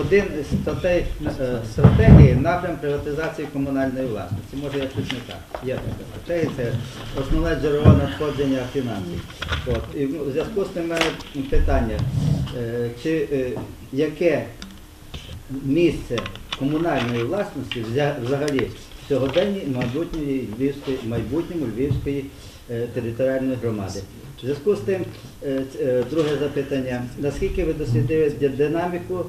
один з статей е, стратегії напрям приватизації комунальної власності. Може я щось не так. Є така стратегія, це основне джерело надходження фінансів. От. І в зв'язку з тим мене питання, е, чи е, яке місце комунальної власності взагалі в сьогоденні майбутньої майбутньому Львівської територіальної громади. В зв'язку з тим, е, е, друге запитання. Наскільки ви дослідили динаміку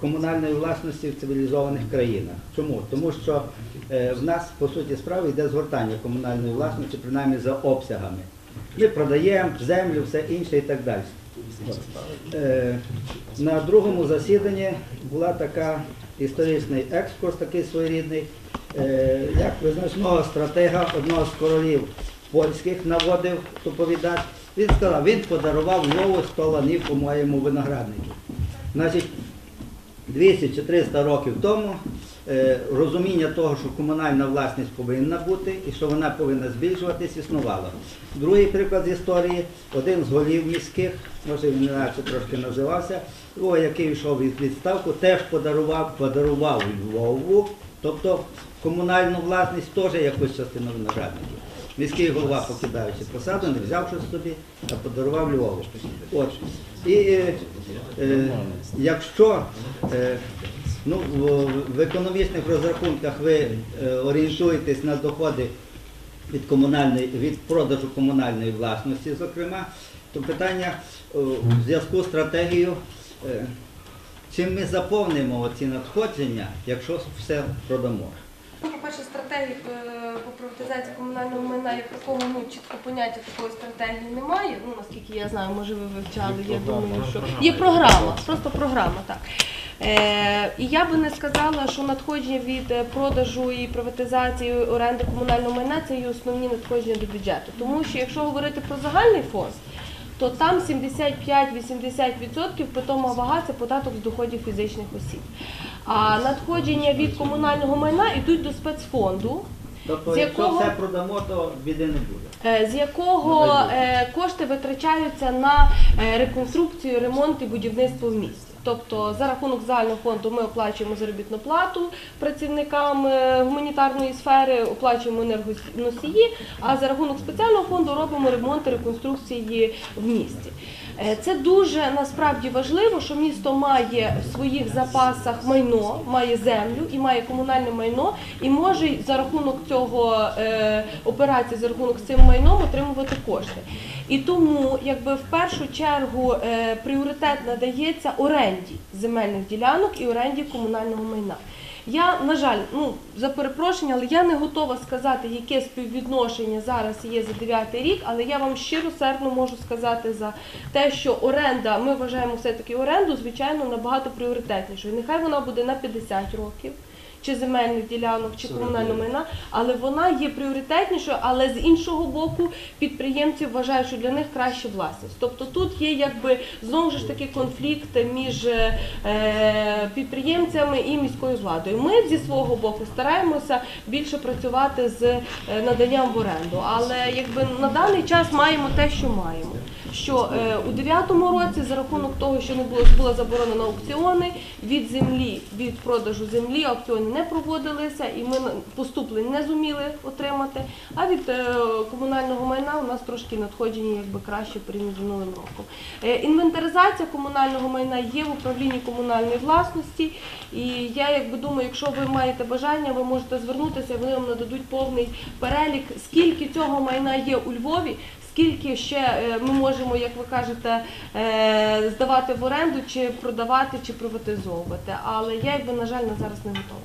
комунальної власності в цивілізованих країнах? Чому? Тому що е, в нас, по суті справи, йде згортання комунальної власності, принаймні за обсягами. Ми продаємо землю, все інше і так далі. На другому засіданні була така історичний екскурс, такий своєрідний, як визначного стратега одного з королів польських наводив доповідач. Він сказав, він подарував Львову 100 ланів по моєму винограднику. Значить, 200 чи 300 років тому е, розуміння того, що комунальна власність повинна бути і що вона повинна збільшуватись, існувало. Другий приклад з історії, один з голів міських, може він інакше трошки називався, який йшов від відставку, теж подарував, подарував Львову, тобто комунальну власність теж якусь частину виноградників. Міський голова, покидаючи посаду, не взяв щось собі, а подарував Львову. От. І е, е, якщо е, ну, в, економічних розрахунках ви е, орієнтуєтесь на доходи від від продажу комунальної власності, зокрема, то питання е, в зв'язку з стратегією, е, чим ми заповнимо ці надходження, якщо все продамо. Ну, По-перше, стратегії по приватизації комунального майна як такого ну, чітко поняття такої стратегії немає. Ну наскільки я знаю, може ви вивчали. Я думаю, що є програма, просто програма, так. Е, і я би не сказала, що надходження від е, продажу і приватизації оренди комунального майна це є основні надходження до бюджету. Тому що якщо говорити про загальний фонд, то там 75-80% питома вага це податок з доходів фізичних осіб. А надходження від комунального майна йдуть до спецфонду, Тобто, З якщо якого- все продамо, то біди не буде. е, з якого е, кошти витрачаються на е, реконструкцію, ремонт і будівництво в місті. Тобто за рахунок загального фонду ми оплачуємо заробітну плату працівникам е, гуманітарної сфери, оплачуємо енергоносії, а за рахунок спеціального фонду робимо ремонт і реконструкції в місті. Е, Це дуже насправді важливо, що місто має в своїх запасах майно, має землю і має комунальне майно, і може за рахунок цього е, операції, за рахунок цим майном отримувати кошти. І тому, якби в першу чергу е, пріоритет надається оренді земельних ділянок і оренді комунального майна. Я, на жаль, ну за перепрошення, але я не готова сказати, яке співвідношення зараз є за 9 рік, але я вам щиро сердно можу сказати за те, що оренда, ми вважаємо все-таки оренду, звичайно, набагато пріоритетнішою. Нехай вона буде на 50 років. Чи земельних ділянок, чи комунального майна, але вона є пріоритетнішою, але з іншого боку, підприємці вважають, що для них краще власність. Тобто тут є якби знову ж таки конфлікт між е, підприємцями і міською владою. Ми зі свого боку стараємося більше працювати з е, наданням в оренду, але якби на даний час маємо те, що маємо. Що е, у 9-му році за рахунок того, що не було була заборонена аукціони від землі, від продажу землі, аукціони не проводилися, і ми поступлень не зуміли отримати. А від е, комунального майна у нас трошки надходження якби краще порівняно з минулим роком. Е, інвентаризація комунального майна є в управлінні комунальної власності. І я якби думаю, якщо ви маєте бажання, ви можете звернутися, вони вам нададуть повний перелік, скільки цього майна є у Львові. Скільки ще е, ми можемо, як ви кажете, е, здавати в оренду, чи продавати, чи приватизовувати. Але я якби, на жаль, на зараз не готова.